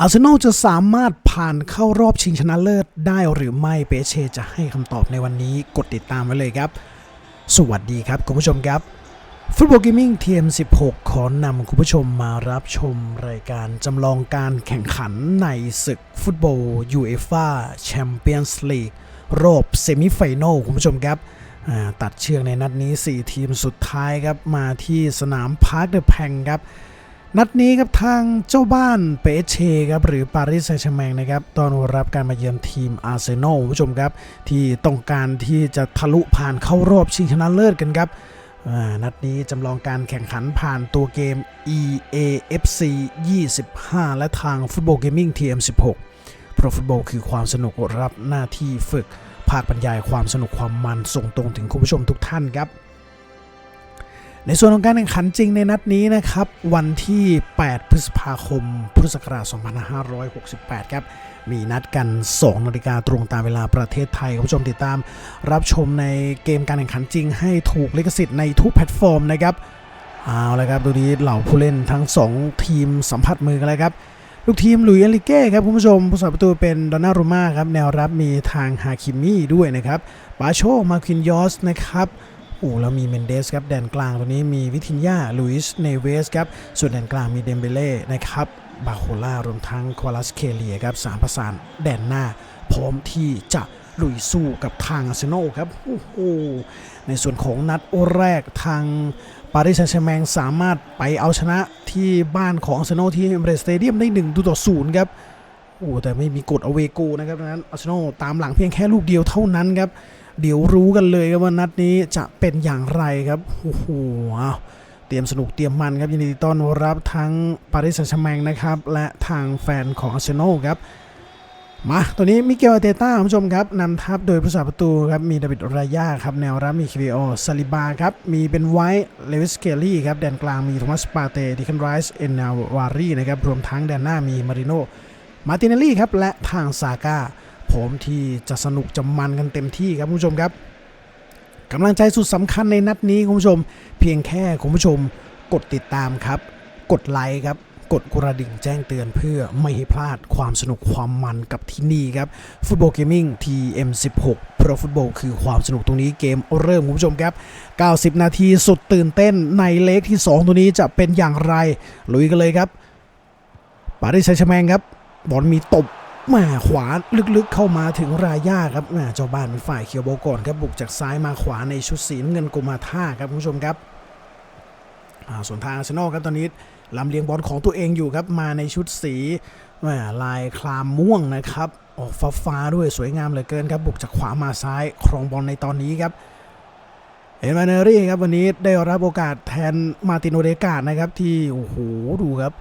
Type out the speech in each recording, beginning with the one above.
อาร์เซนอลจะสามารถผ่านเข้ารอบชิงชนะเลิศได้หรือไม่เปเช่จะให้คำตอบในวันนี้กดติดตามไว้เลยครับ สวัสดีครับคุณผู้ชมครับฟุตบอลเกมมิ่งทีม16 ขอนำคุณผู้ชมมารับชมรายการจำลองการแข่งขันในศึกฟุตบอลยูเอฟ่าแชมเปี้ยนส์ลีกรอบเซมิไฟแนลคุณผู้ชมครับตัดเชือกในนัดนี้ 4 ทีมสุดท้ายครับ มาที่สนามพาร์คเดอะแพงครับ นัดนี้ครับทางเจ้าบ้านเปเชครับหรือปารีสแซงต์แชร์แมงนะครับตอนรับการมาเยือนทีมอาร์เซนอลผู้ชมครับ ที่ต้องการที่จะทะลุผ่านเข้ารอบชิงชนะเลิศกันครับนัดนี้จำลองการแข่งขันผ่านตัวเกม EAFC 25 และทางฟุตบอลเกมมิ่ง TM16 เพราะฟุตบอลคือความสนุกรับหน้าที่ฝึก ภาคบรรยายความสนุกความมันส่งตรงถึงคุณผู้ชมทุกท่านครับ ในส่วนของการแข่งขันจริงในนัดนี้นะครับ วันที่ 8 พฤษภาคม พุทธศักราช 2568 ครับ มีนัดกัน 2 นาฬิกาตรงตามเวลาประเทศไทยคุณผู้ชมติดตาม รับชมในเกมการแข่งขันจริงให้ถูกลิขสิทธิ์ในทุกแพลตฟอร์มนะครับ เอาละครับดูนี้เหล่าผู้เล่นทั้ง 2 ทีมสัมผัสมือกันเลยครับ ลูกทีมหลุยส์เอลิเก้ครับคุณผู้ชม ผู้สาประตูเป็นดอนนารูมาครับ แนวรับมีทางฮาคิมี่ด้วยนะครับปาโชมาคินยอสนะครับ โอ้แล้วมีเมนเดสครับแดนกลางตัวนี้มีวิทินยาลุยส์เนเวสครับส่วนแดนกลางมีเดมเบเล่นะครับบาโคล่ารวมทั้งควาลัสเคเลียครับสามประสานแดนหน้า พร้อมที่จะลุยสู้กับทางอาร์เซนอลครับโอ้โหในส่วนของนัดแรกทางปารีสแซงต์แชร์แมงสามารถไปเอาชนะที่บ้านของอาร์เซนอลที่เอมเรสเตเดียมได้1ดูต่อ0ครับโอ้แต่ไม่มีกฎอเวโกนะครับดังนั้นอาร์เซนอลตามหลังเพียงแค่ลูกเดียวเท่านั้นครับ เดี๋ยวรู้กันเลยครับว่านัดนี้จะเป็นอย่างไรครับโอ้โหเตรียมสนุกเตรียมมันครับยินดีต้อนรับทั้งปารีสแซงแชมงนะครับ และทางแฟนของอาร์เซนอลครับมาตัวนี้มิเกลอาเตต้าคุณผู้ชมครับนำทัพโดยผู้สาประตูครับ มีดาวิดรายาครับ แนวรับมีคิวิโอซาลิบาครับ มีเป็นไวท์เลวิสเกลลี่ครับ แดนกลางมีโทมัสปาเตดิคันไรส์เอ็นนาวารีนะครับ รวมทั้งแดนหน้ามีมาริโนมาติเนลลี่ครับ และทางซาก้า พร้อมที่จะสนุกจะมันกันเต็มที่ครับคุณผู้ชมครับกำลังใจสุดสำคัญในนัดนี้คุณผู้ชม เพียงแค่คุณผู้ชมกดติดตามครับ กดไลค์ครับ กดกระดิ่งแจ้งเตือนเพื่อไม่ให้พลาดความสนุกความมันกับที่นี่ครับฟุตบอลเกมมิ่ง TM16 เพราะฟุตบอลคือความสนุกตรงนี้เกมเริ่มคุณผู้ชมครับ 90 นาทีสุดตื่นเต้นในเลกที่ 2 ตัวนี้จะเป็นอย่างไร ลุยกันเลยครับปาริสแซงต์แชร์แมงครับบอลมีตบ แมาขวาลึกๆเข้ามาถึงรายาครับแหมเจ้าบ้านเป็นฝ่ายเคียวโบก่อนครับบุกจากซ้ายมาขวาในชุดสีน้ำเงินโกมาท่าครับคุณผู้ชมครับส่วนทางอาร์เซนอลครับตอนนี้ลำเลียงบอลของตัวเองอยู่ครับมาในชุดสีแหมลายคลามม่วงนะครับออกฟ้าฟ้าด้วยสวยงามเหลือเกินครับบุกจากขวามาซ้ายครองบอลในตอนนี้ครับเอ็นวาเนอรี่ครับวันนี้ได้รับโอกาสแทนมาตินโอเดกาดนะครับที่โอ้โหดูครับ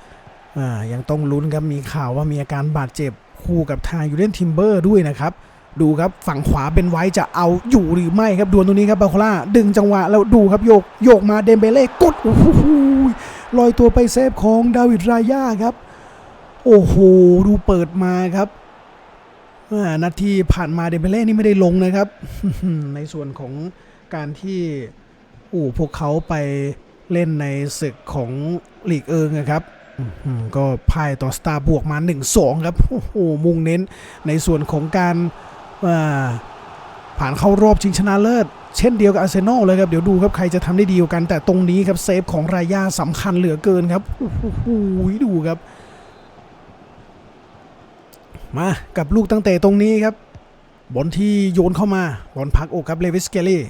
ยังต้องลุ้นครับมีข่าวว่ามีอาการบาดเจ็บ คู่กับทางยูเลนทิมเบอร์ด้วยนะครับ ดูครับฝั่งขวาเป็นไว้จะเอาอยู่หรือไม่ครับดวลตรงนี้ครับบาโคล่าดึงจังหวะแล้วดูครับโยกโยกมาเดมเบเล่กดโอ้โหลอยตัวไปเซฟของดาวิดรายาครับ โอ้โหดูเปิดมาครับนาทีผ่านมาเดมเบเล่นี่ไม่ได้ลงนะครับ ในส่วนของการที่โอ้พวกเขาไปเล่นในศึกของลีกเอิงนะครับ ก็พ่ายต่อสตาร์บวกมา 1-2 ครับ โอ้โห มุ่งเน้นในส่วนของการผ่านเข้ารอบชิงชนะเลิศ เช่นเดียวกับอาร์เซนอลเลยครับ เดี๋ยวดูครับ ใครจะทำได้ดีกว่ากัน แต่ตรงนี้ครับ เซฟของรายาสำคัญเหลือเกินครับ โอ้โห ดูครับ มากับลูกตั้งแต่ตรงนี้ครับ บอลที่โยนเข้ามา บอลพักอกครับ เลวิสเกลลี่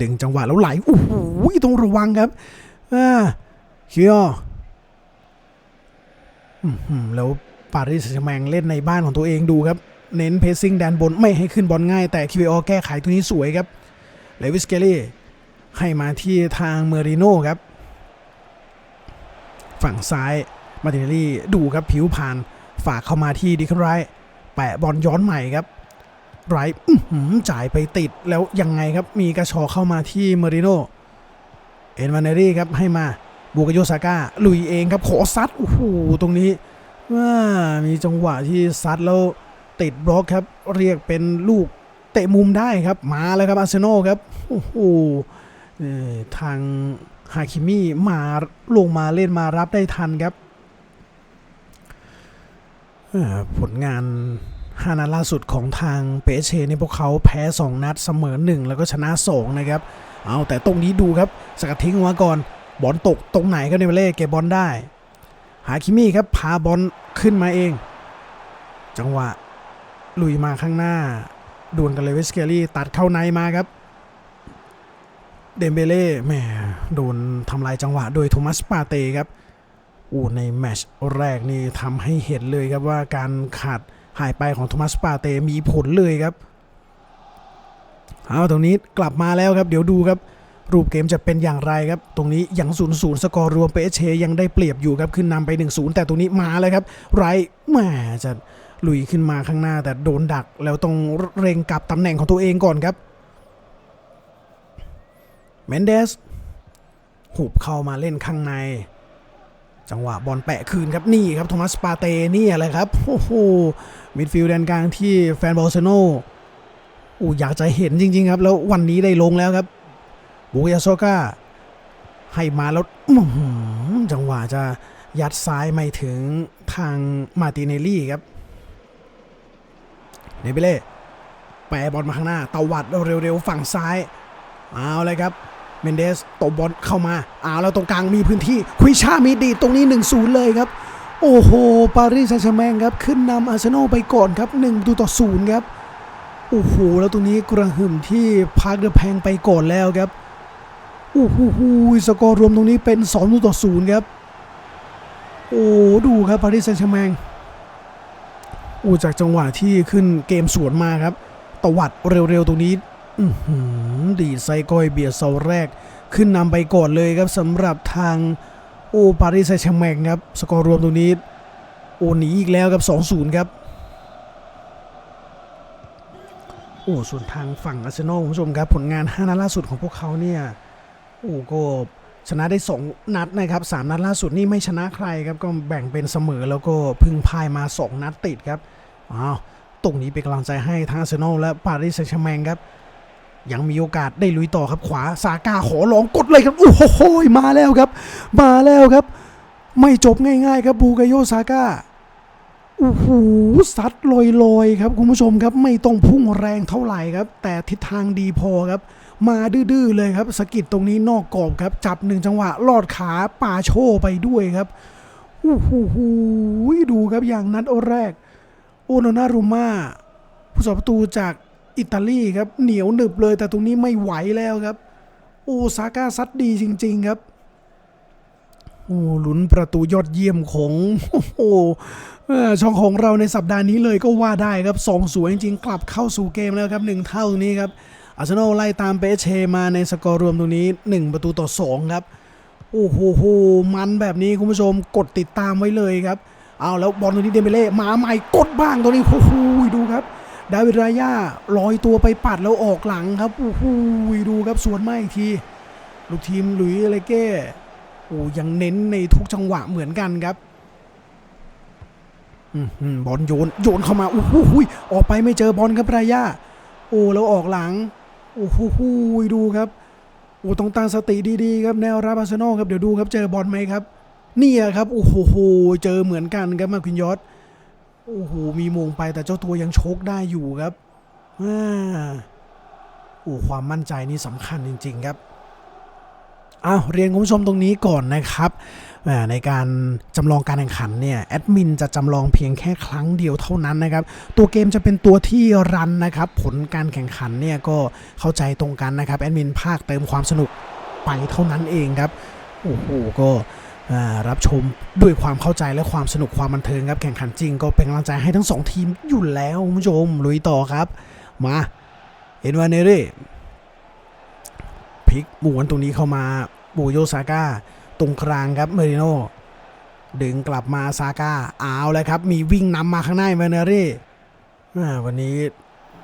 ดึงจังหวะแล้วไหล โอ้โห ต้องระวังครับอ่า เคียวอื้อหือแล้วปารีสแซงแชมงเล่นในบ้านของตัวเองดูครับ เน้นเพสซิ่งแดนบนไม่ให้ขึ้นบอลง่าย แต่คิวอแก้ไขตัวนี้สวยครับเลวิสเกลี่ให้มาที่ทางเมอริโน่ครับ ฝั่งซ้ายมาติเนลี่ดูครับผิวผ่านฝากเข้ามาที่ดิคไรท์แปะบอลย้อนใหม่ครับไรท์จ่ายไปติดแล้วยังไงครับมีกระชอเข้ามาที่เมอริโน่เอ็นวานเนรี่ครับให้มา บูกโยซาก้าลุยเองครับขอซัดโอ้โหตรงนี้ว่ามีจังหวะที่ซัดแล้วติดบล็อกครับ เรียกเป็นลูกเตะมุมได้ครับ มาแล้วครับอาร์เซนอลครับโอ้โหทางฮาคิมี่มาลงมาเล่นมารับได้ทันครับผลงานห้านัดล่าสุดของทางเปเชนี่พวกเขาแพ้ 2 นัดเสมอ 1 แล้วก็ชนะ 2 นะครับ เอาแต่ตรงนี้ดูครับ สกัดทิ้งมาก่อน บอลตกตรงไหนครับเนเวเล่เก็บบอลได้ หาคิมี่ครับพาบอลขึ้นมาเอง จังหวะลุยมาข้างหน้าดวลกันเลยเวสเกอรี่ตัดเข้าในมาครับ เดมเบเล่แหมโดนทำลายจังหวะโดยโทมัสปาเต้ครับอู้ในแมชแรกนี่ทำให้เห็นเลยครับว่าการขาดหายไปของโทมัสปาเต้มีผลเลยครับ เอาตรงนี้กลับมาแล้วครับ เดี๋ยวดูครับ รูปเกมจะเป็นอย่างไรครับ ตรงนี้ยัง0ูนย์สกอร์รวมเปเชยังได้เปรียบอยู่ครับ ขึ้นนำไป 1-0 แต่ตรงนี้มาเลยครับ ไรแหมจะลุยขึ้นมาข้างหน้าแต่โดนดัก แล้วต้องเร่งกลับตำแหน่งของตัวเองก่อนครับเมนเดสหุบเข้ามาเล่นข้างใน จังหวะบอลแปะคืนครับนี่ครับโทมัสปาเตนี่อะไรครับโอ้โหมิดฟิลด์แดนกลางที่แฟนบอลเซโนอู้อยากจะเห็นจริง ๆ ครับ แล้ววันนี้ได้ลงแล้วครับ บุยาโซกาให้มาแล้วจังหวะจะยัดซ้ายไม่ถึงทางมาติเนลลี่ครับเนเบเล่แปะบอลมาข้างหน้าตวัดเร็วๆฝั่งซ้าย เอาเลยครับ เมนเดสตบบอลเข้ามาเอาแล้วตรงกลางมีพื้นที่ควิชามีดีดตรงนี้ 1-0 เลยครับ โอ้โห ปารีสแซงต์แชร์แมงครับ ขึ้นนำอาร์เซนอลไปก่อนครับ1ดูต่อ0ครับ โอ้โห แล้วตรงนี้กระหึ่มที่พาร์คเดอะแพงไปก่อนแล้วครับ โอ้โหสกอร์รวมตรงนี้เป็น2ดูต่อ0ครับ โอ้ดูครับปารีสแซงต์แชร์แมงโอ้จากจังหวะที่ขึ้นเกมสวนมาครับ ตวัดเร็วๆตรงนี้หือดีไซก้อยเบียดเสาแรก ขึ้นนำไปก่อนเลยครับสำหรับทางโอปารีสแซงต์แชร์แมงครับ สกอร์รวมตรงนี้ โอ้หนีอีกแล้วครับ2-0 ครับโอ้ส่วนทางฝั่งอาร์เซนอลคุณผู้ชมครับ ผลงาน 5 นัดล่าสุดของพวกเขาเนี่ย โอ้ก็ชนะได้ 2 นัดนะครับ3นัดล่าสุดนี่ไม่ชนะใครครับก็แบ่งเป็นเสมอแล้วก็พึ่งพ่ายมา 2 นัดติดครับอ้าวตรงนี้เป็นกำลังใจให้ทั้งอาร์เซนอลและปารีสแซงต์แชร์แมงครับ ยังมีโอกาสได้ลุยต่อครับขวาซาก้าขอลองกดเลยครับ โอ้โหมาแล้วครับ มาแล้วครับ ไม่จบง่ายๆครับบูกาโยซาก้าโอ้โหซัดลอยๆครับคุณผู้ชมครับไม่ต้องพุ่งแรงเท่าไหร่ครับ แต่ทิศทางดีพอครับ มาดื้อๆเลยครับสกิดตรงนี้นอกกรอบครับ จับหนึ่งจังหวะลอดขาป่าโชไปด้วยครับโอ้โหดูครับอย่างนัดแรก โอโนนารูมาผู้สาประตูจากอิตาลีครับ เหนียวหนึบเลย แต่ตรงนี้ไม่ไหวแล้วครับ โอซาก้าซัดดีจริง ๆครับโอ้ลุ้นประตูยอดเยี่ยมของโอ้โหช่องของเราในสัปดาห์นี้เลยก็ว่าได้ครับสองสวยจริงๆกลับเข้าสู่เกมแล้วครับหนึ่งเท่านี้ครับ อาร์เซนอลไล่ตามเปเชมาในสกอร์รวมตรงนี้ 1 ประตูต่อ 2 ครับ โอ้โหโหมันแบบนี้คุณผู้ชมกดติดตามไว้เลยครับ เอาแล้วบอลตรงนี้เดมเบเล่มาใหม่กดบ้างตรงนี้โอ้โหดูครับดาวิดรายาลอยตัวไปปัดแล้วออกหลังครับโอ้โหดูครับสวนมาอีกที ลูกทีมหลุยเลเก้โอ้ยังเน้นในทุกจังหวะเหมือนกันครับอบอลโยนโยนเข้ามาโอ้โหออกไปไม่เจอบอลครับรายาโอ้แล้วออกหลัง โอ้โหดูครับโอ้ต้องตั้งสติดีๆครับแนวรับอาร์เซนอลครับเดี๋ยวดูครับเจอบอลไหมครับเนี่ยครับโอ้โหเจอเหมือนกันครับมาคินยอสโอ้โหมีมงไปแต่เจ้าตัวยังชกได้อยู่ครับอ่าโอ้ความมั่นใจนี่สำคัญจริง ๆ ครับอ้าวเรียนคุณผู้ชมตรงนี้ก่อนนะครับ ในการจำลองการแข่งขันเนี่ยแอดมินจะจำลองเพียงแค่ครั้งเดียวเท่านั้นนะครับ ตัวเกมจะเป็นตัวที่รันนะครับ ผลการแข่งขันเนี่ยก็เข้าใจตรงกันนะครับแอดมินภาคเติมความสนุกไปเท่านั้นเองครับโอ้โหก็รับชมด้วยความเข้าใจและความสนุกความบันเทิงครับแข่งขันจริงก็เป็นกำลังใจให้ทั้งสองทีมอยู่แล้วคุณผู้ชมลุยต่อครับ มาเอ็นวานเนเร่พลิกหมุนตรงนี้เข้ามาบูโยซาก้า ตรงกลางครับเมริโนดึงกลับมาซาก้าเอาเลยครับ มีวิ่งนำมาข้างหน้าเมเนเร่อ่วันนี้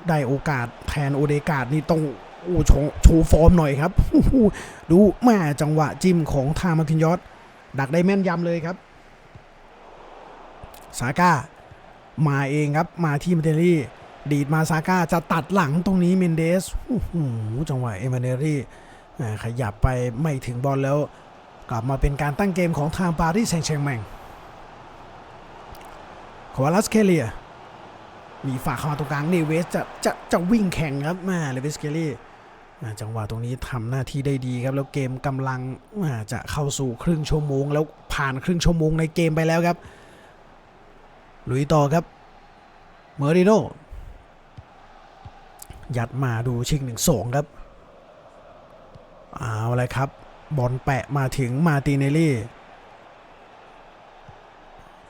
ได้โอกาสแทนโอเดกาดนี่ต้องโอ้ชว์ชฟอร์มหน่อยครับ ดูแม่จังหวะจิ้มของทามาคินยอสดักได้แม่นยำเลยครับซาก้ามาเองครับมาที่เมเดลี่ ดีดมาซาก้าจะตัดหลังตรงนี้เมนเดสจังหวะเอมาเนรี่ขยับไปไม่ถึงบอลแล้ว กลับมาเป็นการตั้งเกมของทางปารีสแซงต์แชร์แมงควาลัสเคเลีย มีฝากเข้ามาตรงกลางเนเวสจะจะจะวิ่งแข่งครับแม่เลวิสเคลลี่อ่าจังหวะตรงนี้ทำหน้าที่ได้ดีครับ แล้วเกมกำลังจะเข้าสู่ครึ่งชั่วโมง แล้วผ่านครึ่งชั่วโมงในเกมไปแล้วครับลุยต่อครับเมอริโนยัดมาดูชิงหนึ่งสองครับ เอาเลยครับ บอลแปะมาถึงมาติเนลลี่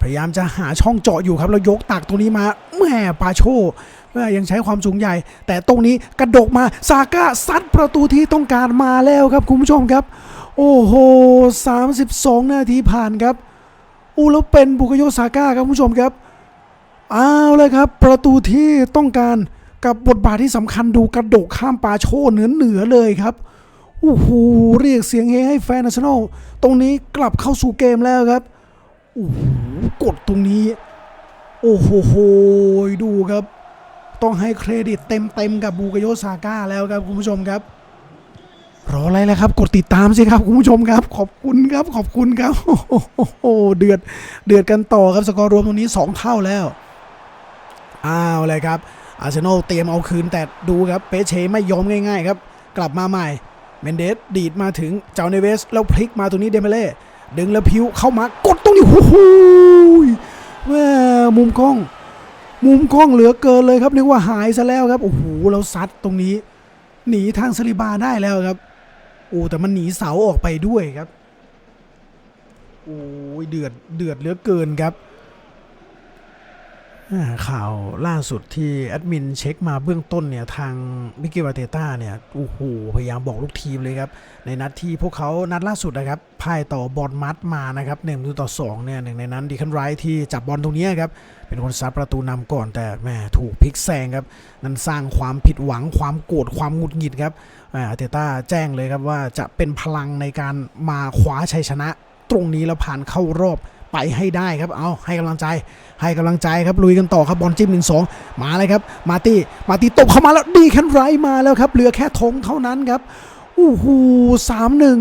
พยายามจะหาช่องเจาะอยู่ครับ แล้วยกตักตรงนี้มาแหม่ปาโชยังใช้ความสูงใหญ่ แต่ตรงนี้กระดกมาซาก้าซัดประตูที่ต้องการมาแล้วครับคุณผู้ชมครับ โอ้โห 32 นาทีผ่านครับอู้แล้วเป็นบุกโยซาก้าครับคุณผู้ชมครับเอาเลยครับ ประตูที่ต้องการกับบทบาทที่สำคัญดูกระโดกข้ามปาโชเหนือเหนือเลยครับ โอ้โหเรียกเสียงเฮให้แฟนนัชแนลตรงนี้กลับเข้าสู่เกมแล้วครับโอ้โหกดตรงนี้ โอ้โหโหดูครับ ต้องให้เครดิตเต็มๆกับบูกโยซาก้าแล้วครับคุณผู้ชมครับ รออะไรแล้วครับ กดติดตามสิครับคุณผู้ชมครับ ขอบคุณครับขอบคุณครับโอ้โหเดือดเดือดกันต่อครับสกอร์รวมตรงนี้ 2 เท่าแล้วอ้าวเลยครับอาร์เซนอลเตรียมเอาคืนแต่ดูครับเปเชไม่ยอมง่าย ๆ ครับ กลับมาใหม่ เมนเดสดีดมาถึงเจ้าเนเวส แล้วพลิกมาตรงนี้เดมเบเล่ดึงแล้วพิวเข้ามากดตรงนี้โอ้โหแม่มุมกล้อง มุมกล้องเหลือเกินเลยครับนึกว่าหายซะแล้วครับโอ้โหแล้วซัดตรงนี้ หนีทางสลิบาได้แล้วครับโอ้แต่มันหนีเสาออกไปด้วยครับโอ้ยเดือดเดือดเหลือเกินครับ ข่าวล่าสุดที่แอดมินเช็คมาเบื้องต้นเนี่ยทางมิเกลวาเตต้าเนี่ยโอ้โหพยายามบอกลูกทีมเลยครับ ในนัดที่พวกเขานัดล่าสุดนะครับพ่ายต่อบอลมัดมานะครับหนึ่งตูต่อสองเนี่ยหนึ่งในนั้นดีคันไรที่จับบอลตรงนี้ครับ เป็นคนซัดประตูนำก่อนแต่แม่ถูกพลิกแซงครับ นั้นสร้างความผิดหวังความโกรธความหงุดหงิดครับอาเตต้าแจ้งเลยครับว่าจะเป็นพลังในการมาคว้าชัยชนะ ตรงนี้แล้วผ่านเข้ารอบ ไปให้ได้ครับ เอาให้กำลังใจ ให้กำลังใจครับ ลุยกันต่อครับบอลจิ้มหนึ่งสองมาเลยครับ มาตี้มาตี้ตบเข้ามาแล้วดีแคนไรมาแล้วครับ เหลือแค่ธงเท่านั้นครับโอ้โหสามหนึ่ง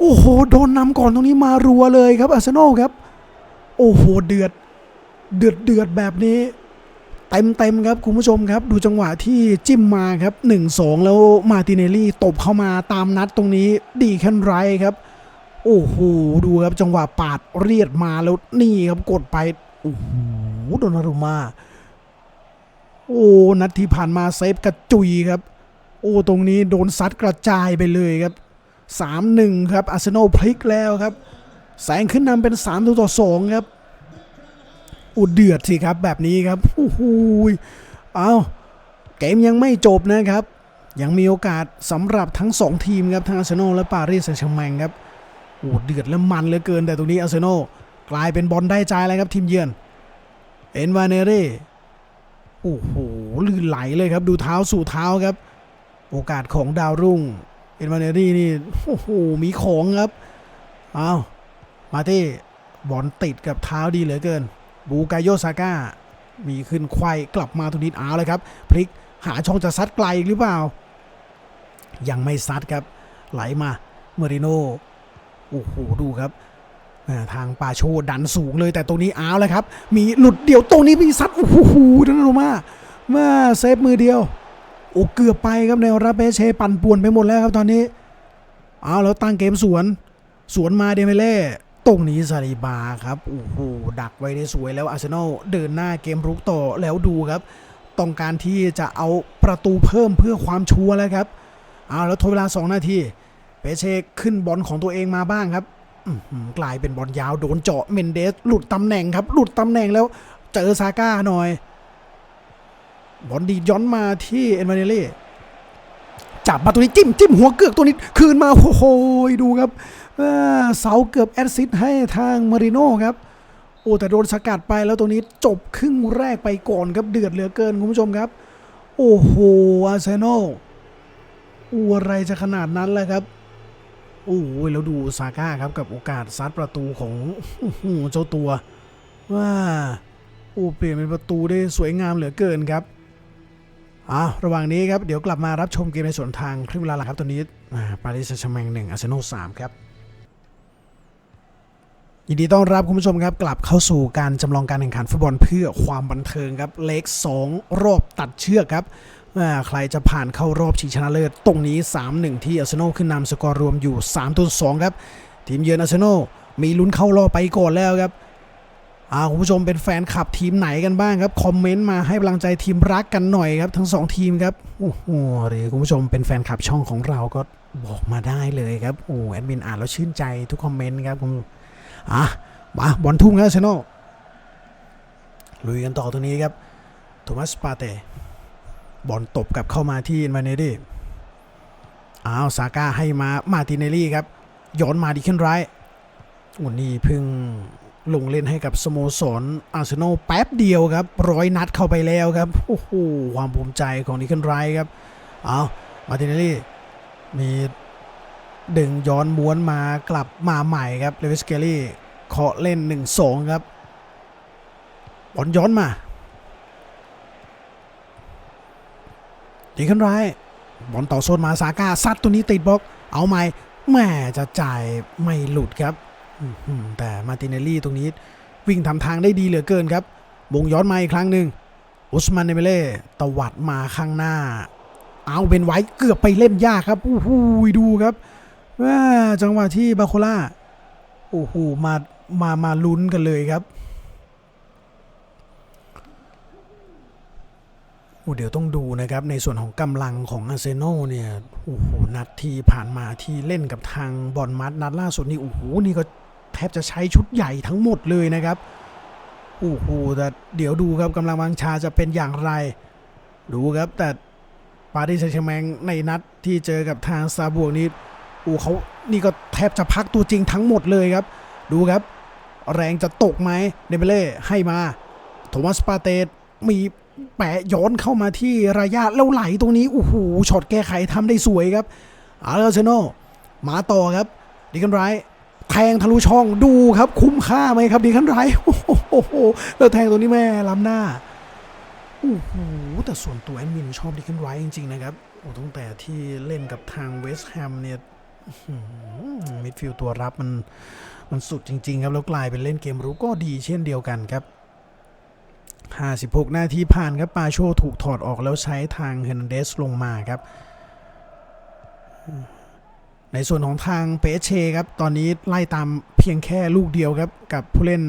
โอ้โห โดนนำก่อนตรงนี้มารัวเลยครับอาร์เซนอลครับ โอ้โห เดือด เดือดเดือดแบบนี้เต็มเต็มครับคุณผู้ชมครับ ดูจังหวะที่จิ้มมาครับ 1-2 แล้วมาติเนลลี่ตบเข้ามาตามนัดตรงนี้ดีแคนไรครับ โอ้โหดูครับจังหวะปาดเรียดมาแล้วนี่ครับกดไปโอ้โหโดนารุมาโอ้นัดที่ผ่านมาเซฟกระจุยครับ โอ้ตรงนี้โดนซัดกระจายไปเลยครับ3-1ครับอาร์เซนอลพลิกแล้วครับ แสงขึ้นนำเป็น3ตัวต่อ2ครับอุดเดือดสิครับแบบนี้ครับโอ้โหเอาเกมยังไม่จบนะครับ ยังมีโอกาสสำหรับทั้ง2ทีมครับทั้งอาร์เซนอลและปารีสแซงต์แชร์แมงครับ โอ้เดือดและมันเหลือเกินแต่ตรงนี้อาร์เซนอลกลายเป็นบอลได้ใจแล้วครับทีมเยือนเอ็นวานเนเร่โอ้โหลื่นไหลเลยครับ ดูเท้าสู่เท้าครับ โอกาสของดาวรุ่ง เอ็นวานเนเร่นี่โอ้โหมีของครับเอามาที่บอลติดกับเท้าดีเหลือเกิน บูกายโยซาก้า มีขึ้นไขว้กลับมาตรงนี้เอาเลยครับ พลิกหาช่องจะซัดไกลหรือเปล่า ยังไม่ซัดครับ ไหลมาเมริโน โอ้โหดูครับทางปาโชดันสูงเลยแต่ตรงนี้เอาเลยครับ มีหลุดเดี่ยวตรงนี้มีซัดโอ้โหดันลงมามาเซฟมือเดียวโอ้เกือบไปครับในรับเปเชปั่นป่วนไปหมดแล้วครับตอนนี้เอาแล้วตั้งเกมสวน สวนมาเดเมเล่ตรงนี้ซาลิบาครับโอ้โหดักไว้ได้สวยแล้วอาร์เซนอลเดินหน้าเกมรุกต่อแล้วดูครับ ต้องการที่จะเอาประตูเพิ่มเพื่อความชัวร์แล้วครับเอาแล้วทดเวลา 2 นาที เปเช่ขึ้นบอลของตัวเองมาบ้างครับกลายเป็นบอลยาวโดนเจาะเมนเดส หลุดตำแหน่งครับ หลุดตำแหน่งแล้วเจอซาก้าหน่อย บอลดีย้อนมาที่เอ็นวาเนเล่จับมาตัวนี้จิ้มจิ้มหัวเกือกตัวนี้ คืนมาโอ้โหดูครับเสาเกือบแอดซิดให้ทางมาริโน่ครับ โอ้แต่โดนสกัดไปแล้วตรงนี้จบครึ่งแรกไปก่อนครับเดือดเหลือเกินคุณผู้ชมครับ โอ้โหอาร์เซนอลอู้อะไรจะขนาดนั้นแหละครับ โอ้ยแล้วดูซาก้าครับกับโอกาสซัดประตูของเจ้าตัว ว่าโอ้เปลี่ยนเป็นประตูได้สวยงามเหลือเกินครับอะระหว่างนี้ครับ เดี๋ยวกลับมารับชมเกมในส่วนทางครึ่งเวลาหลังครับตอนนี้ปารีสแซงแชร์แมงหนึ่งอาร์เซนอลสามครับยินดีต้อนรับคุณผู้ชมครับ กลับเข้าสู่การจำลองการแข่งขันฟุตบอลเพื่อความบันเทิงครับเลข2รอบตัดเชือกครับ ใครจะผ่านเข้ารอบชิงชนะเลิศตรงนี้ 3-1 ที่อาร์เซนอลขึ้นนำสกอร์รวมอยู่3ต่อ2ครับ ทีมเยือนอาร์เซนอลมีลุ้นเข้ารอบไปก่อนแล้วครับอ่าคุณผู้ชมเป็นแฟนคลับทีมไหนกันบ้างครับ คอมเมนต์มาให้กำลังใจทีมรักกันหน่อยครับ ทั้งสองทีมครับโอ้โหหรือคุณผู้ชมเป็นแฟนคลับช่องของเราก็บอกมาได้เลยครับโอ้แอดมินอ่านแล้วชื่นใจทุกคอมเมนต์ครับคุณอะมาบอลทุ่มครับอาร์เซนอลลุยกันต่อตรงนี้ครับโทมัสปาเต้ บอลตบกลับเข้ามาที่มาเนดี้อ้าวซาก้าให้มามาติเนลลี่ครับย้อนมาดีขึ้นไรวันนี้เพิ่งลงเล่นให้กับสโมสรอาร์เซนอลแป๊บเดียวครับร้อยนัดเข้าไปแล้วครับโอ้โหความภูมิใจของนิคันไรครับเอามาติเนลลี่มีดึงย้อนม้วนมากลับมาใหม่ครับเลวิสเกลลี่เคาะเล่น 1-2 ครับบอลย้อนมา ดีขึ้นไรบอลต่อโซนมาซาก้าซัดตัวนี้ติดบล็อก เอาไหมแม่จะจ่ายไม่หลุดครับแต่มาตินเนลลี่ตรงนี้วิ่งทำทางได้ดีเหลือเกินครับวงย้อนมาอีกครั้งหนึ่งอุสมานเนเมเล่ตวัดมาข้างหน้า เอาเป็นไว้เกือบไปเล่นยากครับอู้หูดูครับว่าจังหวะที่บาโคล่าโอ้โหมามามาลุ้นกันเลยครับโอ้ เดี๋ยวต้องดูนะครับ ในส่วนของกำลังของอาร์เซนอลเนี่ยโอ้โหนัดที่ผ่านมาที่เล่นกับทางบอลมัดนัดล่าสุดนี่โอ้โหนี่ก็แทบจะใช้ชุดใหญ่ทั้งหมดเลยนะครับโอ้โหแต่เดี๋ยวดูครับกำลังวังชาจะเป็นอย่างไร ดูครับแต่ปารีสแซงต์แชร์แมงในนัดที่เจอกับทางซาบวกนี้โอ้เขานี่ก็แทบจะพักตัวจริงทั้งหมดเลยครับ ดูครับ แรงจะตกไหมเดเบเล่ให้มาโทมัสปาเตสมี แปะย้อนเข้ามาที่ระยะแล้วไหลตรงนี้โอ้โหช็อตแก้ไขทำได้สวยครับอาร์เซนอลมาต่อครับดีกันไรแทงทะลุช่องดูครับคุ้มค่าไหมครับดีกันไรโอ้โหแล้วแทงตัวนี้แม่ล้ำหน้าโอ้โหแต่ส่วนตัวแอดมินชอบดีกันไรจริงๆนะครับโอ้ตั้งแต่ที่เล่นกับทางเวสต์แฮมเนี่ยมิดฟิลด์ตัวรับมันมันสุดจริง ๆ ครับ แล้วกลายเป็นเล่นเกมรุกก็ดีเช่นเดียวกันครับ 56 นาทีผ่านครับปาโชถูกถอดออกแล้วใช้ทางเฮนเดสลงมาครับ ในส่วนของทางเปเชครับ ตอนนี้ไล่ตามเพียงแค่ลูกเดียวครับ กับผู้เล่น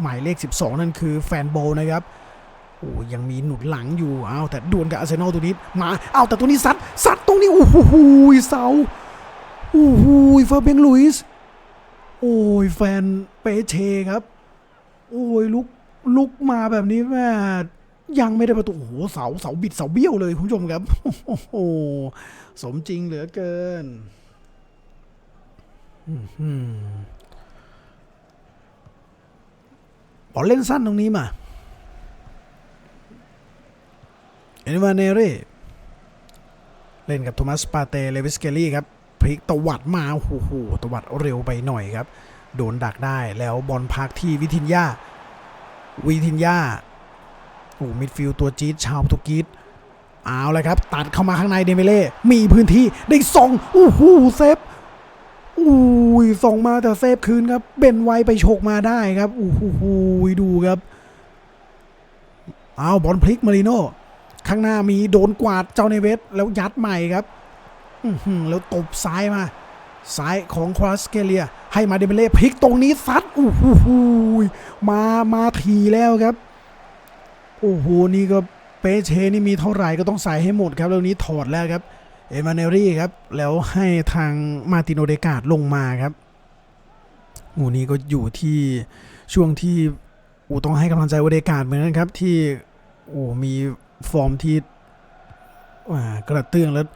หมายเลข 12 นั่นคือแฟนโบนะครับโอ้ยังมีหนุนหลังอยู่อ้าวแต่ดวลกับอาร์เซนอลตัวนี้มาอ้าวแต่ตัวนี้ซัดซัดตรงนี้โอ้โหเสาโอ้โหเฟอร์เบงลุยส์โอ้ยแฟนเปเชครับ โอ้ยลุก ลุกมาแบบนี้แม่ยังไม่ได้ประตูโอ้โหเสาเสาบิดเสาเบี้ยวเลยคุณผู้ชมครับโอ้โหสมจริงเหลือเกินอื้อหือบอลเล่นสั้นตรงนี้มาเอ็นวานเนเร่เล่นกับโทมัสปาเตเลวิสเกลลี่ครับพลิกตวัดมาโอ้โหตวัดเร็วไปหน่อยครับ โดนดักได้แล้วบอลพักที่วิทินยา วิทินยาโอ้มิดฟิลด์ตัวจี๊ดชาวโปรตุกีสเอาเลยครับ ตัดเข้ามาข้างในเดเมเล่ มีพื้นที่ได้ส่งโอ้โหเซฟอุ้ยส่งมาแต่เซฟคืนครับ เบนไวไปโฉกมาได้ครับโอ้โหดูครับ เอาบอลพลิกมาริโน่ ข้างหน้ามีโดนกวาดเจ้าเนเวสแล้วยัดใหม่ครับแล้วตบซ้ายมา ซ้ายของควาสเกเลีย ให้มาเดเบเล่พลิกตรงนี้ซัดโอ้โหมามาทีแล้วครับโอ้โหนี่ก็เปเชนี่มีเท่าไหร่ก็ต้องใส่ให้หมดครับแล้วนี้ถอดแล้วครับเอมาเนรี่ครับ แล้วให้ทางมาติโนเดกาดลงมาครับโอ้นี่ก็อยู่ที่ช่วงที่อูต้องให้กำลังใจโอเดกาดเหมือนกันครับ ที่โอ้มีฟอร์มที่กระเตื้องแล้ว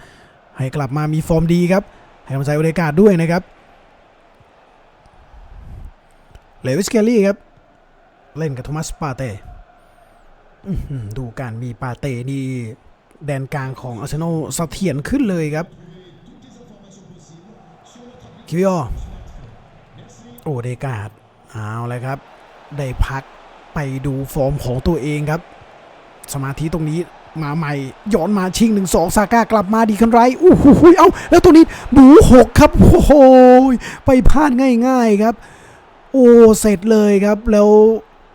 ให้กลับมามีฟอร์มดีครับ ให้กำลังใจโอเดกาดด้วยนะครับเลวิสเกลลี่ครับ เล่นกับโทมัสปาเต้ดูการมีปาเต้นี่แดนกลางของอาร์เซนอลสะเสถียรขึ้นเลยครับคิวิโอโอเดกาดเอาเลยครับ ได้พักไปดูฟอร์มของตัวเองครับ สมาธิตรงนี้ มาใหม่ย้อนมาชิงหนึ่งสองซาก้ากลับมาดีคันไรอู้หูเอ้าแล้วตัวนี้บูหกครับโอ้โหไปพลาดง่ายๆครับ โอ้เสร็จเลยครับ แล้ว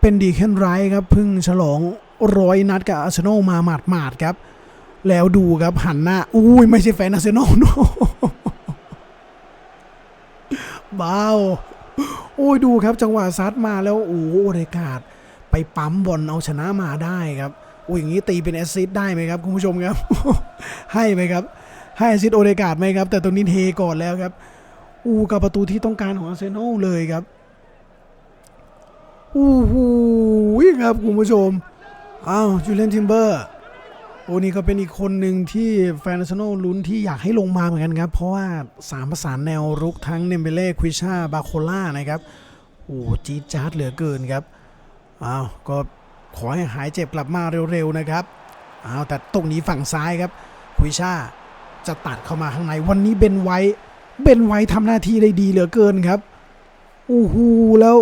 เป็นดีแคนไรท์ครับเพึ่งฉลองร้อยนัดกับอาร์เซนอลมาหมาดๆครับ แล้วดูครับหันหน้าอุ้ยไม่ใช่แฟนอาร์เซนอลโนเบาโอ้ยดูครับจังหวะซัดมาแล้วโอ้โหโอเดกาดไปปั๊มบอลเอาชนะมาได้ครับ อ้ยอย่างนี้ตีเป็นแอสซิสได้ไหมครับคุณผู้ชมครับ ให้ไหมครับ ให้แอสซิสโอเดกาดไหมครับ แต่ตรงนี้เทก่อนแล้วครับ อู้กับประตูที่ต้องการของอาร์เซนอลเลยครับอู้หูครับคุณผู้ชมอ้าวจูเลียนทิมเบอร์โอ้นี่ก็เป็นอีกคนหนึ่งที่แฟนอาร์เซนอลลุ้นที่อยากให้ลงมาเหมือนกันครับ เพราะว่าสามประสานแนวรุกทั้งเนมเบเล่ควิชาบาโคล่านะครับโอ้จี๊ดจ๊าดเหลือเกินครับอ้าวก็ ขอให้หายเจ็บกลับมาเร็วๆนะครับเอาแต่ตรงนี้ฝั่งซ้ายครับควิชาจะตัดเข้ามาข้างในวันนี้เบนไว้เบนไว้ทำหน้าที่ได้ดีเหลือเกินครับโอ้โหแล้ว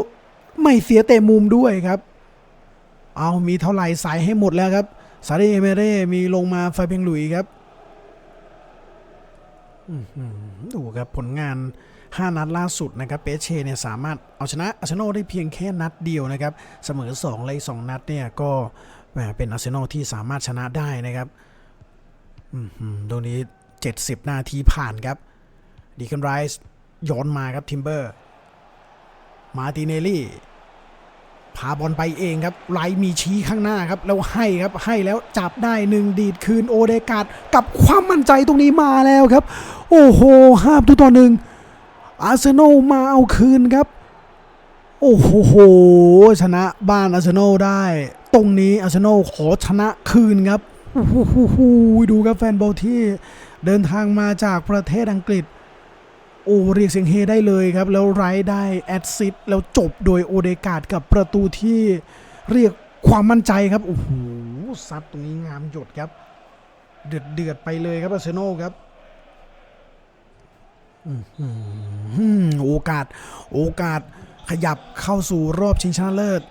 ไม่เสียเตะมุมด้วยครับ เอามีเท่าไหร่ใส่ให้หมดแล้วครับซาเดเมเร่มีลงมาไฟเพียงหลุยครับอือหือดูครับผลงาน 5 นัดล่าสุดนะครับเปเช่เนี่ยสามารถเอาชนะอาร์เซนอลได้เพียงแค่นัดเดียวนะครับเสมอ2เลย2นัดเนี่ยก็แหมเป็นอาร์เซนอลที่สามารถชนะได้นะครับตรงนี้ 70 นาทีผ่านครับดีคันไรส์ย้อนมาครับทิมเบอร์มาติเนลลี่พาบอลไปเองครับไลมีชี้ข้างหน้าครับแล้วให้ครับให้แล้วจับได้หนึ่งดีดคืนโอเดกาดกับความมั่นใจตรงนี้มาแล้วครับ โอ้โหห้าประตูต่อหนึ่ง อาร์เซนอลมาเอาคืนครับ โอ้โห ชนะบ้านอาร์เซนอลได้ ตรงนี้อาร์เซนอลขอชนะคืนครับโอ้โหดูครับแฟนบอลที่เดินทางมาจากประเทศอังกฤษ โอ้เรียกเสียงเฮได้เลยครับ แล้วไรท์ได้แอดซิดแล้วจบโดยโอเดกาดกับประตูที่เรียกความมั่นใจครับ โอ้โหซัดตรงนี้งามหยดครับ เดือดเดือดไปเลยครับอาร์เซนอลครับ โอกาส โอกาสขยับเข้าสู่รอบชิงชนะเลิศ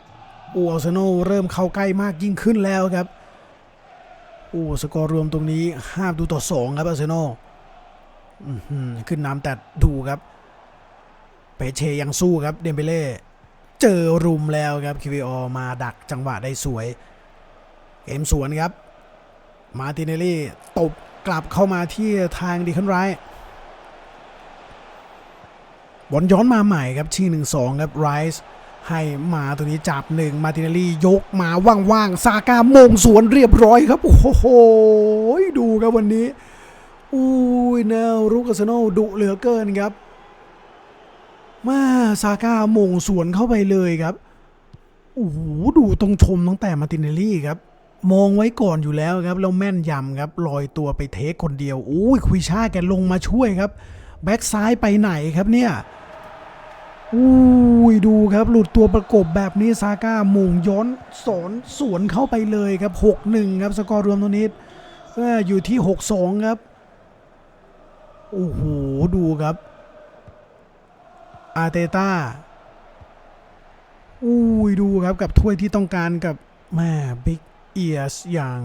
อ้อาร์เซนอลเริ่มเข้าใกล้มากยิ่งขึ้นแล้วครับโอ้สกอร์รวมตรงนี้ห้าประตูต่อสองครับอาร์เซนอลขึ้นน้ำแต่ดูครับ เปเชยังสู้ครับเดมเบเล่เจอรุมแล้วครับคิวิออมาดักจังหวะได้สวย เกมสวนครับ มาติเนลลี่ตบกลับเข้ามาที่ทางดีคันไร บอลย้อนมาใหม่ครับชิงหนึ่งสองครับไรส์ให้มาตัวนี้จับหนึ่งมาติเนลลี่ยกมาว่างๆซาก้ามงสวนเรียบร้อยครับ โอ้โห ดูครับวันนี้ อุ้ยแนวรุกอาร์เซนอลดุเหลือเกินครับ มาซาก้ามงสวนเข้าไปเลยครับโอ้โหดูตรงชมตั้งแต่มาตินเนลลี่ครับ มองไว้ก่อนอยู่แล้วครับแล้วแม่นยำครับลอยตัวไปเทคคนเดียวอุ้ยคุยชาแกลงมาช่วยครับ แบ็กซ้ายไปไหนครับเนี่ยอุ้ยดูครับ หลุดตัวประกบแบบนี้ซาก้ามุงย้อนสอนสวนเข้าไปเลยครับ 6-1 ครับ สกอร์รวมตรงนี้อยู่ที่ 6-2 ครับ โอ้โห ดูครับ อาเตต้าอุ้ยดูครับกับถ้วยที่ต้องการกับแม่บิ๊กเอียสอย่าง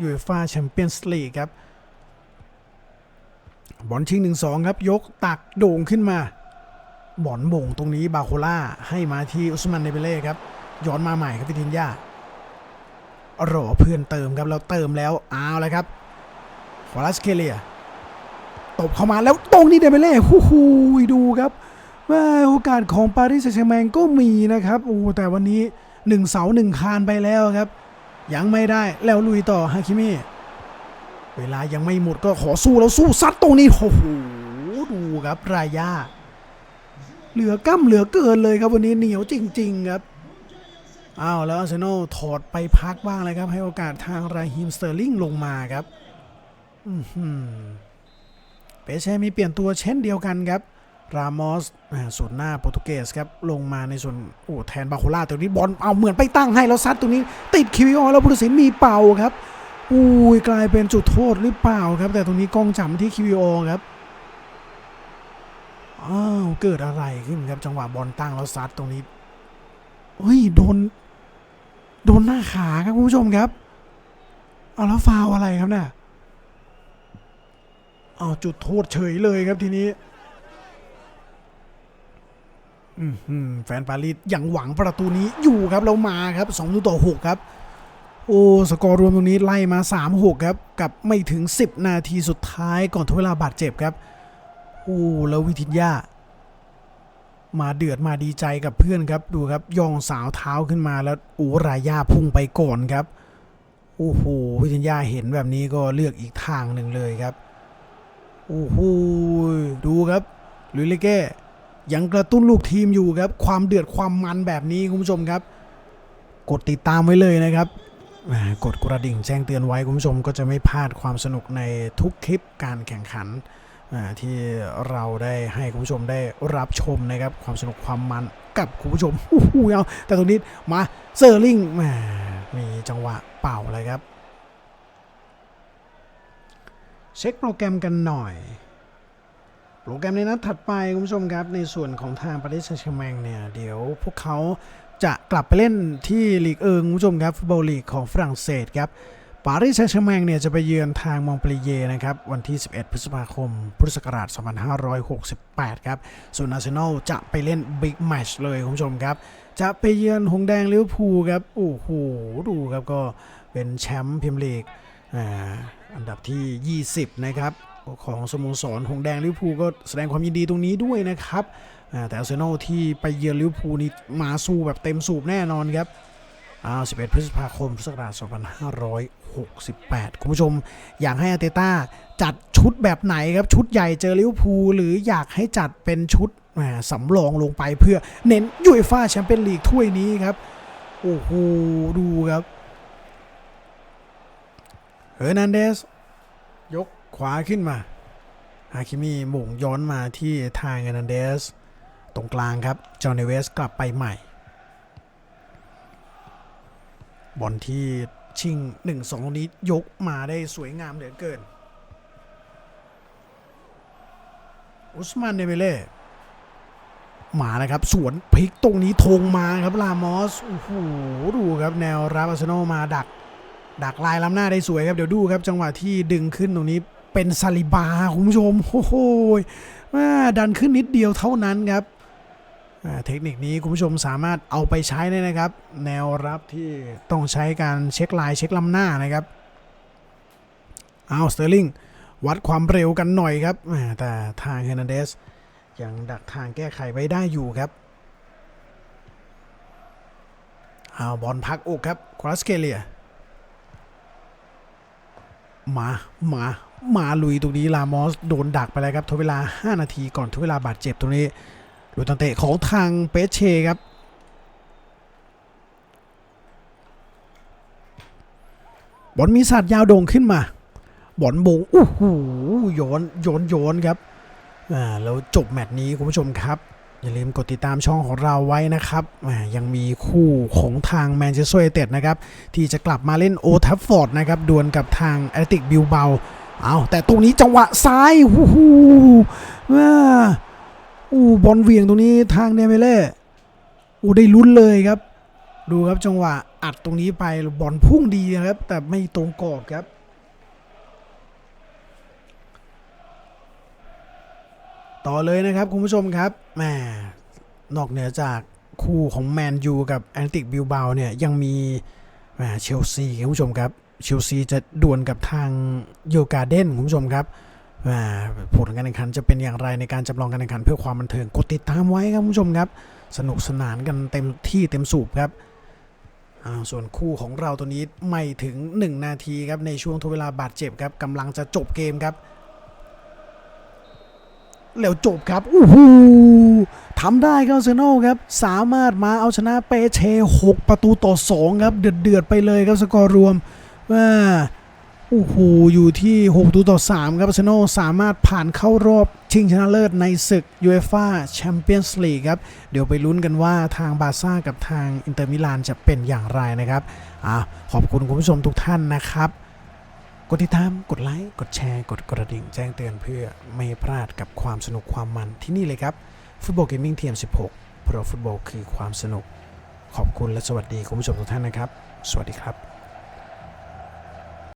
ยูเอฟ่าแชมเปี้ยนส์ลีกครับ บอลชิงหนึ่งสองครับยกตักโด่งขึ้นมาบอลบ่งตรงนี้บาโคล่าให้มาที่อุสมันเดเบเล่ครับย้อนมาใหม่ครับพิทินยารอเพื่อนเติมครับแล้วเติมแล้วเอาเลยครับฟอรัสเคเลียตบเข้ามาแล้วตรงนี้เดเบเล่ฮู้ฮู้ดูครับว่าโอกาสของปารีสแซงต์แชร์แมงก็มีนะครับโอ้แต่วันนี้หนึ่งเสาหนึ่งคานไปแล้วครับ ยังไม่ได้แล้วลุยต่อฮาคิมิ เวลายังไม่หมดก็ขอสู้แล้วสู้ซัดตรงนี้โอ้โหดูครับรายาเหลือกล้ำเหลือเกินเลยครับวันนี้เหนียวจริง ๆ ครับอ้าวแล้วอาร์เซนอลถอดไปพักบ้างเลยครับ ให้โอกาสทางราฮิมสเตอร์ลิงลงมาครับอือหือเปเช่มีเปลี่ยนตัวเช่นเดียวกันครับ รามอสส่วนหน้าโปรตุเกสครับ ลงมาในส่วนโอ้แทนบาโคล่าตัวนี้บอลเอาเหมือนไปตั้งให้แล้วซัดตรงนี้ ติดคิวิโอแล้วพุทธศิลป์มีเป่าครับ อุ้ยกลายเป็นจุดโทษหรือเปล่าครับ แต่ตรงนี้กล้องจำที่คิวโอครับอ้าวเกิดอะไรขึ้นครับจังหวะบอลตั้งแล้วซัดตรงนี้เฮ้ยโดน โดนหน้าขาครับคุณผู้ชมครับ เอาแล้วฟาวอะไรครับเนี่ยเอาจุดโทษเฉยเลยครับทีนี้อื้อหือแฟนปารีสยังหวังประตูนี้อยู่ครับแล้วมาครับ2ประตูต่อ6ครับ โอ้สกอร์รวมตรงนี้ไล่มา 3-6 ครับ กับไม่ถึง 10 นาทีสุดท้ายก่อนทเวลาบาดเจ็บครับโอ้แล้ววิทินยามาเดือดมาดีใจกับเพื่อนครับดูครับย่องสาวเท้าขึ้นมาแล้วอูรายาพุ่งไปก่อนครับโอ้โหวิทินยาเห็นแบบนี้ก็เลือกอีกทางหนึ่งเลยครับโอ้โหดูครับลุยเลเก้ยังกระตุ้นลูกทีมอยู่ครับ ความเดือดความมันแบบนี้คุณผู้ชมครับ กดติดตามไว้เลยนะครับ กดกระดิ่งแจ้งเตือนไว้คุณผู้ชมก็จะไม่พลาดความสนุกในทุกคลิปการแข่งขันที่เราได้ให้คุณผู้ชมได้รับชมนะครับความสนุกความมันกับคุณผู้ชมโอ้โหเอาแต่ตรงนี้มาเซอร์ลิงมมีจังหวะเป่าเลยครับ เช็คโปรแกรมกันหน่อย โปรแกรมในนัดถัดไปคุณผู้ชมครับ ในส่วนของทางปารีสแซงต์แชร์แมงเนี่ย เดี๋ยวพวกเขา จะกลับไปเล่นที่ลีกเอิงคุณผู้ชมครับฟุตบอลลีกของฝรั่งเศสครับปารีสแซงต์แชร์แมงเนี่ยจะไปเยือนทางมองเปลีเยนะครับวันที่ 11 พฤษภาคม พุทธศักราช 2568 ครับส่วนอาร์เซนอลจะไปเล่นบิ๊กแมชเลยคุณผู้ชมครับ จะไปเยือนหงแดงลิเวอร์พูลครับ โอ้โห ดูครับก็เป็นแชมป์พรีเมียร์ลีกอันดับที่ 20 นะครับ ของสโมสรหงแดงลิเวอร์พูลก็แสดงความยินดีตรงนี้ด้วยนะครับ แต่อาร์เซนอลที่ไปเยือนลิเวอร์พูลนี่มาสู้แบบเต็มสูบแน่นอนครับอ้าว11 พฤษภาคมพุทธศักราช2568 คุณผู้ชม อยากให้อาเตต้าจัดชุดแบบไหนครับ ชุดใหญ่เจอลิเวอร์พูลหรืออยากให้จัดเป็นชุดสำรองลงไปเพื่อเน้นยูเอฟ่าแชมเปี้ยนลีกถ้วยนี้ครับ โอ้โห ดูครับ เฮอร์นันเดส ยกขวาขึ้นมาฮาคิมิหม่งย้อนมาที่ทางเฮอร์นันเดส ตรงกลางครับ จอห์นเนเวสกลับไปใหม่ บอลที่ชิง 1 2 ตรงนี้ยกมาได้สวยงามเหลือเกิน อุสมานเดเบเล่มานะครับ สวนพลิกตรงนี้ธงมาครับ ลามอส โอ้โห ดูครับแนวรับอาร์เซนอลมาดัก ดักลายล้ำหน้าได้สวยครับ เดี๋ยวดูครับ จังหวะที่ดึงขึ้นตรงนี้เป็นซาลิบา คุณผู้ชม โอ้โหดันขึ้นนิดเดียวเท่านั้นครับ เทคนิคนี้คุณผู้ชมสามารถเอาไปใช้ได้นะครับ แนวรับที่ต้องใช้การเช็คลายเช็คลำหน้านะครับเอาสเตอร์ลิงวัดความเร็วกันหน่อยครับแต่ทางเฮนันเดสยังดักทางแก้ไขไว้ได้อยู่ครับเอาบอลพักอกครับครัสเกเลียมามามาลุยตรงนี้ลามอสโดนดักไปแล้วครับทดเวลา 5 นาทีก่อนทดเวลาบาดเจ็บตรงนี้ ลูตันเตะของทางเปเชครับ บอลมีสัตว์ยาวโด่งขึ้นมา บอลบงอู้หูโยนโยนโยนครับอ่าแล้วจบแมตช์นี้คุณผู้ชมครับ อย่าลืมกดติดตามช่องของเราไว้นะครับอ่ายังมีคู่ของทางแมนเชสเตอร์ยูไนเต็ดนะครับ ที่จะกลับมาเล่นโอทัฟฟอร์ดนะครับดวลกับทางแอตติกบิลเบาเอาแต่ตรงนี้จังหวะซ้ายหูหูว้า อู้บอลเวียงตรงนี้ทางเนเมเล่อู้ได้ลุ้นเลยครับ ดูครับจังหวะอัดตรงนี้ไปบอลพุ่งดีนะครับ แต่ไม่ตรงกรอบครับ ต่อเลยนะครับคุณผู้ชมครับแหมนอกเหนือจากคู่ของแมนยูกับแอนติกบิลเบาเนี่ยยังมีแหมเชลซีคุณผู้ชมครับเชลซีจะดวลกับทางโยการ์เด้นคุณผู้ชมครับ ผลการแข่งขันจะเป็นอย่างไรในการจำลองการแข่งขันเพื่อความบันเทิงกดติดตามไว้ครับคุณผู้ชมครับ สนุกสนานกันเต็มที่เต็มสูบครับส่วนคู่ของเราตัวนี้ไม่ถึง 1 นาทีครับในช่วงทดเวลาบาดเจ็บครับกำลังจะจบเกมครับแล้วจบครับอู้หูทำได้ครับอาเซนอลครับ สามารถมาเอาชนะเปเช 6 ประตูต่อ 2 ครับ เดือดเดือดไปเลยครับสกอร์รวมว่า โอ้โหอยู่ที่6ประตูต่อ 3 ครับอาร์เซนอลสามารถผ่านเข้ารอบชิงชนะเลิศในศึกยูเอฟ่าแชมเปี้ยนส์ลีกครับ เดี๋ยวไปลุ้นกันว่าทางบาร์ซ่ากับทางอินเตอร์มิลานจะเป็นอย่างไรนะครับอ่าขอบคุณคุณผู้ชมทุกท่านนะครับ กดติดตาม กดไลค์ กดแชร์ กดกระดิ่งแจ้งเตือนเพื่อไม่พลาดกับความสนุกความมันที่นี่เลยครับฟุตบอลเกมมิ่งเทียม 16 เพราะฟุตบอลคือความสนุก ขอบคุณและสวัสดีคุณผู้ชมทุกท่านนะครับ สวัสดีครับ